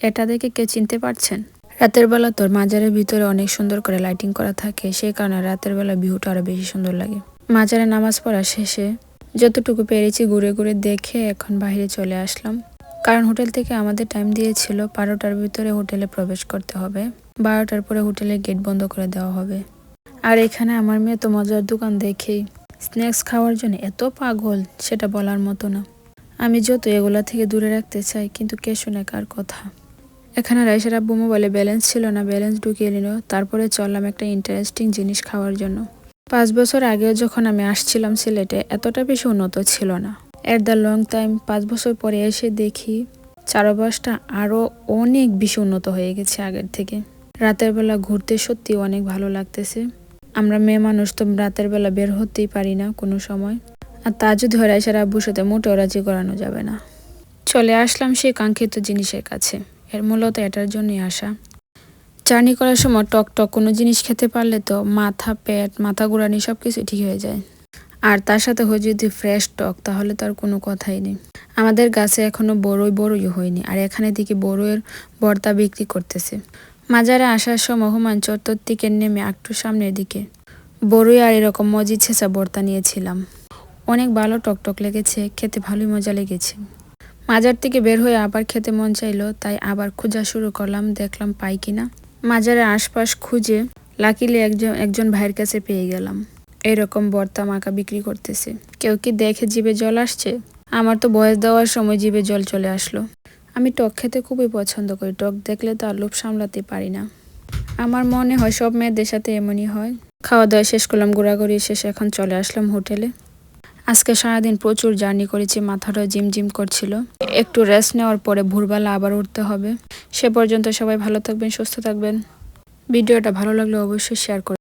এটা দেখে কে চিনতে পারছেন? রাতের বেলা তোর মাজারের ভিতরে অনেক সুন্দর করে লাইটিং করা থাকে, সেই কারণে রাতের বেলা ভিউটা আরও বেশি সুন্দর লাগে। মাজারে নামাজ পড়া শেষে যতটুকু পেরেছি ঘুরে ঘুরে দেখে এখন বাইরে চলে আসলাম। কারণ হোটেল থেকে আমাদের টাইম দিয়েছিল বারোটার ভিতরে হোটেলে প্রবেশ করতে হবে, বারোটার পরে হোটেলের গেট বন্ধ করে দেওয়া হবে। আর এখানে আমার মেয়ে তো মজার দোকান দেখেই। স্ন্যাক্স খাওয়ার জন্য এত পাগল, সেটা বলার মতো না। আমি যত এগুলা থেকে দূরে রাখতে চাই, কিন্তু কে শুনে কার কথা? এখানে রাইসার আব্বু মোবাইলে ব্যালেন্স ছিল না, ব্যালেন্স ঢুকিয়ে নিল। তারপরে চললাম একটা ইন্টারেস্টিং জিনিস খাওয়ার জন্য। পাঁচ বছর আগেও যখন আমি আসছিলাম সিলেটে, এতটা বেশি উন্নত ছিল না। এট দ্য লং টাইম, পাঁচ বছর পরে এসে দেখি চারপাশটা আরও অনেক বেশি উন্নত হয়ে গেছে আগের থেকে। রাতের বেলা ঘুরতে সত্যি অনেক ভালো লাগতেছে। আমরা মেয়ে মানুষ তো রাতের বেলা বের হতেই পারি না কোনো সময়। আর তা যদি হয়, রাইসার আব্বুর সাথে মোটেও রাজি করানো যাবে না। চলে আসলাম সেই কাঙ্ক্ষিত জিনিসের কাছে। এর মূলত এটার জন্যই আসা। জার্নি করার সময় টক টক কোনো জিনিস খেতে পারলে তো মাথা, পেট, মাথা ঘোরানি সব কিছু ঠিক হয়ে যায়। আর তার সাথে হয় যদি ফ্রেশ টক, তাহলে তার কোনো কথাই নেই। আমাদের গাছে এখনও বড়ই বড়ই হয়নি, আর এখানে দিকে বড়ইয়ের বর্তা বিক্রি করতেছে। মাজারে আসার সময় হুমান চত্বর থেকে নেমে একটু সামনের দিকে। বড়ই আর এরকম মজি ছেঁচা বর্তা নিয়েছিলাম। অনেক ভালো টকটক লেগেছে, খেতে ভালোই মজা লেগেছে। মাজার থেকে বের হয়ে আবার খেতে মন চাইলো, তাই আবার খোঁজা শুরু করলাম, দেখলাম পাই কিনা মাজারের আশপাশ খুঁজে লাকিলে একজন একজন ভাইয়ের কাছে পেয়ে গেলাম। এরকম বর্তা মাকা বিক্রি করতেছে। কেউ কি দেখে জিভে জল আসছে? আমার তো বয়স দেওয়ার সময় জিভে জল চলে আসলো। আমি টক খেতে খুবই পছন্দ করি, টক দেখলে তো আর লোভ সামলাতে পারি না। আমার মনে হয় সব মেয়েদের সাথে এমনই হয়। খাওয়া দাওয়া শেষ করলাম, ঘোরাঘুরি শেষ এখন চলে আসলাম হোটেলে। আজকে সারাদিন প্রচুর জার্নি করেছি মাথাটা জিমজিম করছিল। একটু রেস্ট নেওয়ার পরে ভোরবেলা আবার উঠতে হবে। সে পর্যন্ত সবাই ভালো থাকবেন, সুস্থ থাকবেন। ভিডিওটা ভালো লাগলে অবশ্যই শেয়ার করবেন।